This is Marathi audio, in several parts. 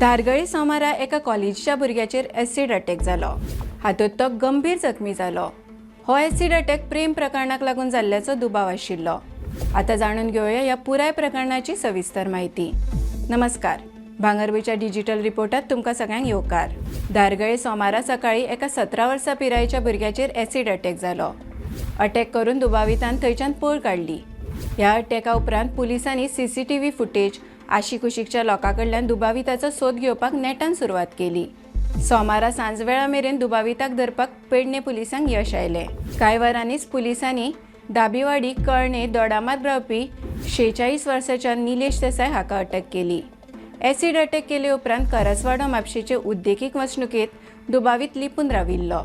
धारगळी सोमारा एका कॉलेजीच्या भुरग्याचेर एसिड अटॅक जालो हातूंत तो गंभीर जखमी जालो हो एसिड अटॅक प्रेम प्रकरणाक लागून जाल्ल्याचो दुबाव आशिल्लो. आता जाणून घेवया ह्या पुराय प्रकरणाची सविस्तर माहिती. नमस्कार. भांगरबीच्या डिजिटल रिपोर्टात तुमकां सगळ्यांक येवकार. धारगळे सोमारा सकाळी एका सतरा वर्सां पिरायेच्या भुरग्याचेर एसिड अटॅक जालो अटॅक करून दुबावितान थंयच्यान पळ काडली. ह्या अटॅका उपरांत पुलिसांनी सीसीटीव्ही फुटेज आशी कुशीकच्या लोकां कडल्यान दुबाविताचो सोद घेवपाक नेटान सुरवात केली. सोमारा सांजवेळा मेरेन दुबाविताक धरपाक पेडणे पुलिसांक यश आयलें. कांय वरांनीच पुलिसांनी दाबीवाडी कळणे दोडामात रावपी शेचाळीस वर्साच्या निलेश देसाय हाका अटक केली. एसिड अटॅक केले उपरांत करसवाडो म्हापशेचे उद्देगीक वचणुकेत दुबावीत लिपून राविल्लो.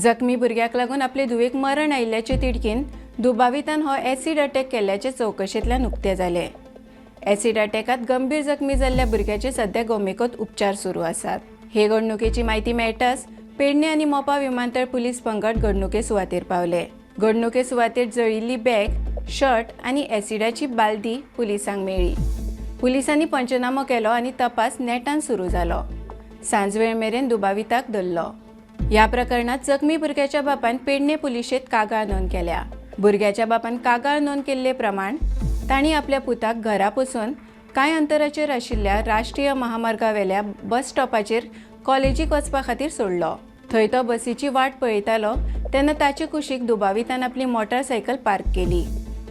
जखमी भुरग्याक लागून आपले धुवेक मरण आयिल्ल्याचे तिडकीन दुबावितान हो एसिड अटॅक केल्ल्याचे चवकशेंतल्यान उक्ते जालें. ॲसिड अटॅकात गंभीर जखमी जाल्ल्या भुरग्याचे सध्या गोमेकोत उपचार सुरू आसात हे घडणुकेची म्हायती मेळटाच पेडणे आनी मोपा विमानतळ पुलीस पंगड घडणुके सुवातेर पावले. घडणुके सुवातेर जळिल्ली बॅग शर्ट आनी एसिडाची बालदी पुलिसांक मेळ्ळी पुलिसांनी पंचनामो केलो आनी तपास नेटान सुरू जालो सांजवेळ मेरेन दुबाविताक धरलो. ह्या प्रकरणात जखमी भुरग्याच्या बापान पेडणे पुलिशेत कागाळ नोंद केल्या. भुरग्याच्या बापान कागाळ नोंद केल्ले प्रमाण तांणी आपल्या पुताक घरा पसून कांय अंतराचेर आशिल्ल्या राष्ट्रीय महामार्गावेल्या बस स्टॉपाचेर कॉलेजीक वचपा खातीर सोडलो. थंय तो बसीची वाट पळयतालो तेन्ना ताचे कुशीक दुबावितान आपली मोटारसायकल पार्क केली.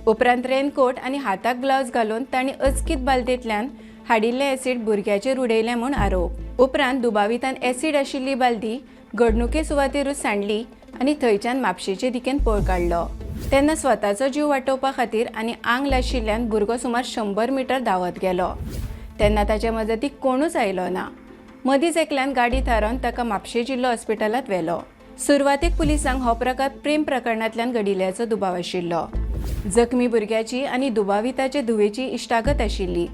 उपरांत रेनकोट आनी हाताक ग्लावज घालून तांणी अचकीत बालदेंतल्यान हाडिल्ले एसीड भुरग्याचेर उडयलें म्हूण आरोप. उपरांत दुबावितान एसीड आशिल्ली बालदी घडणुके सुवातेरूच सांडली आनी थंयच्यान म्हापशेचे दिकेन पळ काडलो. तेन्ना स्वताचो जीव वाटोवपा खातीर आनी आंग लाशिल्ल्यान भुरगो सुमार शंबर मिटर धांवत गेलो. तेन्ना ताचे मजतीक कोणूच आयलो ना. मदींच एकल्यान गाडी थारावन ताका म्हापशे जिल्लो हॉस्पिटलांत व्हेलो. सुरवातेक पुलिसांक हो प्रकार प्रेम प्रकरणांतल्यान घडिल्ल्याचो दुबाव आशिल्लो. जखमी भुरग्याची आनी दुबाविताचे धुवेची इश्टागत आशिल्ली.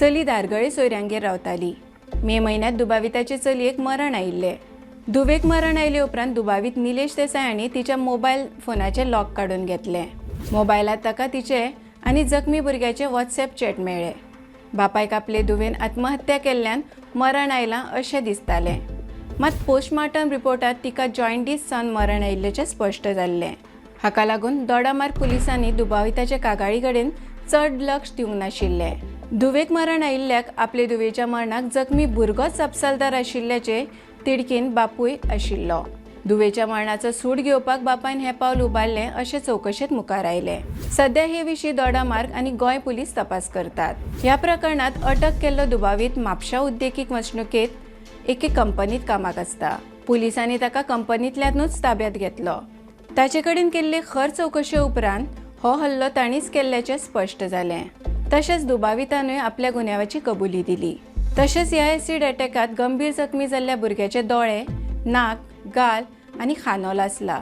चली धारगळे सोयऱ्यांगेर रावताली. मे म्हयन्यांत दुबाविताचे चलयेक मरण आयिल्लें. दुबेक मरण आयले उपरांत दुबावीत निलेश देसाय हांणी तिच्या मोबायल फोनाचे लॉक काडून घेतले. मोबायलात ताका तिचे आनी जखमी भुरग्याचे व्हॉट्सॲप चॅट मेळ्ळे. बापायक आपले दुवेन आत्महत्या केल्ल्यान मरण आयलां अशें दिसतालें. मात पोस्टमार्टम रिपोर्टात तिका जॉयंटीस सावन मरण आयिल्लेचें स्पश्ट जाल्लें. हाका लागून दोडामार पुलिसांनी दुबाविताचे कागाळी कडेन चड लक्ष दिवंक नाशिल्ले. दुवेक मरण आयिल्ल्याक आपले दुवेच्या मरणाक जखमी भुरगोच जापसालदार आशिल्ल्याचे तिडकीन बापूय आशिल्लो. दुवेच्या मरणाचो सूड घेवपाक बापायन हें पावल उबारलें अशें चवकशेंत मुखार आयलें. सध्या हे विशीं दोडामार्ग आनी गोंय पुलीस तपास करतात. ह्या प्रकरणांत अटक केल्लो दुबावीत म्हापशा उद्देगीक वचणुकेत एके कंपनीत कामाक आसता. पुलिसांनी ताका कंपनींतल्यानूच ताब्यात घेतलो. ताचे कडेन केल्ले खर चवकशे उपरांत हो हल्लो तांणीच केल्ल्याचें स्पश्ट जालें तशेंच दुबावितानूय आपल्या गुन्यांवाची कबुली दिली. तशेंच ह्या एसीड अटॅकात गंभीर जखमी जाल्ल्या भुरग्याचे दोळे नाक गाल आनी खानो लासला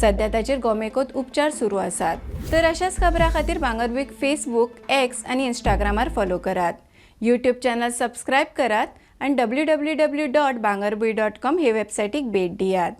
सध्या ताचेर गोमेकोत उपचार सुरू आसात तर अशाच खबरां खातीर भांगरभूंयक फेसबूक एक्स आनी इंस्टाग्रामार फॉलो करात. यूट्यूब चॅनल सबस्क्रायब करात आनी W W W dot Bhangarbhuin dot com हे वेबसायटीक भेट दियात.